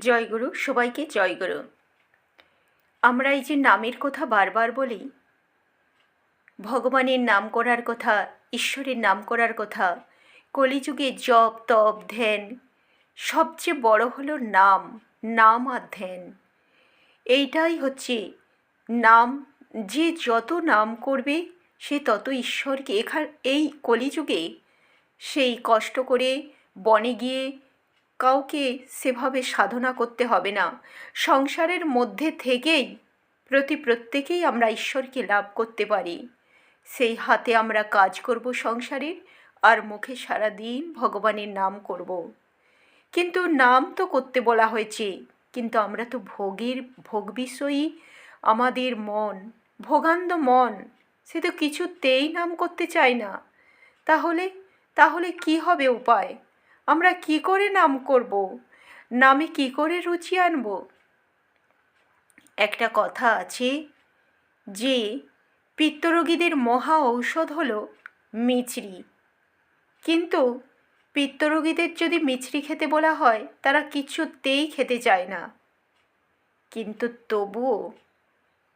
জয়গুরু সবাইকে জয়গুরু আমরা এই যে নামের কথা বারবার বলি, ভগবানের নাম করার কথা, ঈশ্বরের নাম করার কথা, কলিযুগে জপ, তপ, ধ্যান, সবচেয়ে বড় হলো নাম নাম আর ধ্যান। এইটাই হচ্ছে নাম, যে যত নাম করবে, সে তত ঈশ্বরকে, এখান, এই কলিযুগে সেই কষ্ট করে বনে গিয়ে কাউকে সেভাবে সাধনা করতে হবে না। সংসারের মধ্যে থেকেই প্রতি প্রত্যেকেই আমরা ঈশ্বরকে লাভ করতে পারি। সেই হাতে আমরা কাজ করব সংসারের আর মুখে সারা দিন ভগবানের নাম করব। কিন্তু নাম তো করতে বলা হয়েছে, কিন্তু আমরা তো ভোগের, ভোগ বিষয়ী আমাদের মন ভোগান্ধ মন, সে তো কিছুতেই নাম করতে চায় না। তাহলে তাহলে কি হবে উপায়? আমরা কি করে নাম করব? নামে কি করে রুচি আনব? একটা কথা আছে যে, পিত্তরোগীদের মহা ঔষধ হলো মিছরি। কিন্তু পিত্তরোগীদের যদি মিছরি খেতে বলা হয়, তারা কিছুতেই খেতে চায় না। কিন্তু তবুও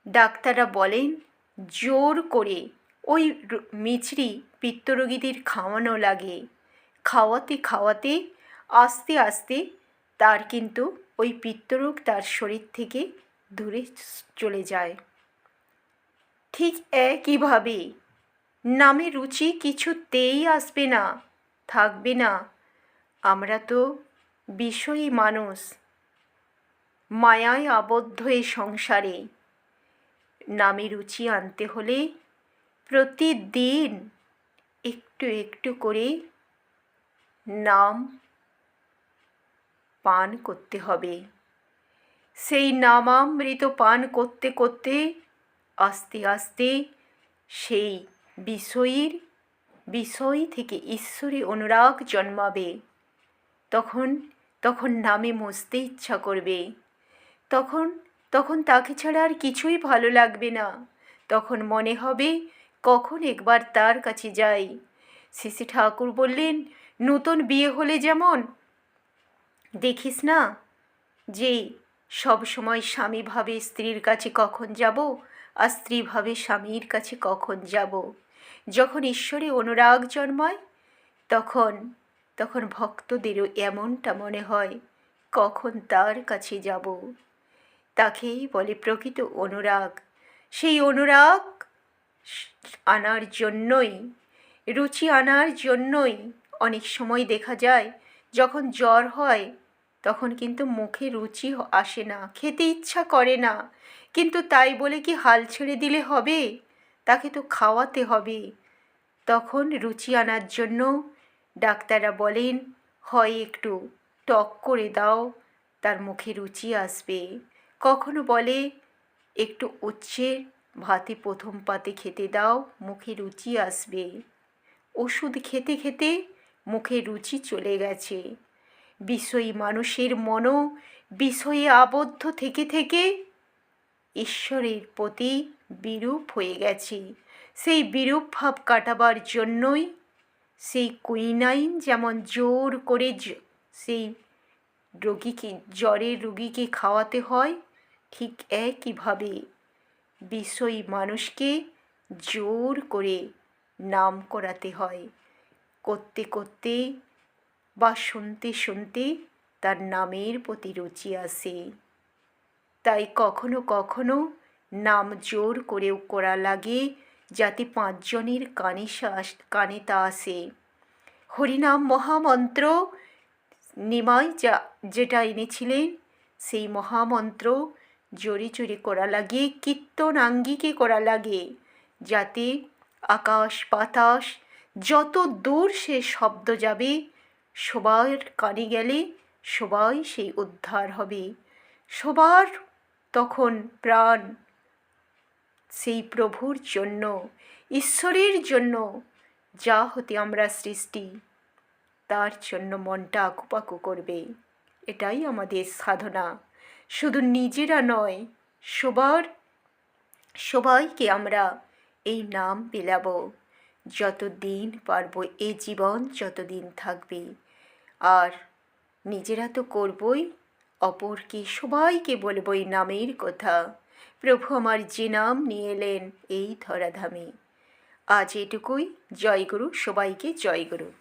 ডাক্তাররা বলেন, জোর করে ওই মিছরি পিত্তরোগীদের খাওয়ানো লাগে। খাওয়াতে খাওয়াতে আস্তে আস্তে তার কিন্তু ওই পিত্তরোগ তার শরীর থেকে দূরে চলে যায়। ঠিক একইভাবে নামে রুচি কিছুতেই আসবে না, থাকবে না। আমরা তো বিষয়ী মানুষ, মায়ায় আবদ্ধ এই সংসারে। নামে রুচি আনতে হলে প্রতিদিন একটু একটু করে নাম পান করতে হবে। সেই নামামৃত পান করতে করতে, আস্তে আস্তে সেই বিষয়ীর বিষয় থেকে ঈশ্বরী অনুরাগ জন্মাবে। তখন তখন নামে মসতে ইচ্ছা করবে। তখন তখন তাকে ছাড়া আর কিছুই ভালো লাগবে না। তখন মনে হবে, কখন একবার তার কাছে যাই। শ্রী ঠাকুর বললেন নূতন বিয়ে হলে যেমন? দেখিস না যে সব সময় স্বামী ভাবে স্ত্রীর কাছে কখন যাব আর স্ত্রী ভাবে স্বামীর কাছে কখন যাব। যখন ঈশ্বরে অনুরাগ জন্মায়, তখন তখন ভক্তদেরও এমনটা মনে হয়, কখন তার কাছে যাব। তাকেই বলে প্রকৃত অনুরাগ। সেই অনুরাগ আনার জন্যই, রুচি আনার জন্যই অনেক সময় দেখা যায়, যখন জ্বর হয়, তখন কিন্তু মুখে রুচি আসে না, খেতে ইচ্ছা করে না। কিন্তু তাই বলে কি হাল ছেড়ে দিলে হবে? তাকে তো খাওয়াতে হবে। তখন রুচি আনার জন্য ডাক্তাররা বলেন, হয় একটু টক করে দাও, তার মুখে রুচি আসবে। কখনো বলে, একটু উচ্ছের ভাতে প্রথম পাতে খেতে দাও, মুখে রুচি আসবে। ওষুধ খেতে খেতে মুখে রুচি চলে গেছে। বিষয়ী মানুষের মনও বিষয়ে আবদ্ধ থেকে থেকে ঈশ্বরের প্রতি বিরূপ হয়ে গেছে। সেই বিরূপ ভাব কাটাবার জন্যই সেই কুইনাইন যেমন জোর করে সেই রোগীকে, জ্বরের রোগীকে খাওয়াতে হয় ঠিক একইভাবে বিষয়ী মানুষকে জোর করে নাম করাতে হয়। করতে করতে বা শুনতে শুনতে তার নামের প্রতি রুচি আসে। তাই কখনো কখনো নাম জোর করেও করা লাগে যাতে পাঁচজনের কানে শ্বাস- কানে তা আসে। হরিনাম মহামন্ত্র নিমাই যা, যেটা এনেছিলেন, সেই মহামন্ত্র জোরে জোরে করা লাগে, কীর্তনাঙ্গিকে করা লাগে, যাতে আকাশ বাতাস যত দূর সে শব্দ যাবে সবার কানে গেলে সবাই সেই উদ্ধার হবে। সবার তখন প্রাণ সেই প্রভুর জন্য, ঈশ্বরের জন্য, যা হতে আমরা সৃষ্টি, তার জন্য মনটা আকুপাকু করবে। এটাই আমাদের সাধনা। শুধু নিজেরা নয়, সবার, সবাইকে আমরা এই নাম পেলাবো। যত দিন পারব এ জীবন যতদিন থাকবে। আর নিজেরা তো করবই, অপরকে সবাইকে বলব এই নামের কথা। প্রভু আমার যে নাম নিয়ে এলেন এই ধরাধামে। আজ এটুকুই। জয়গুরু, সবাইকে জয়গুরু।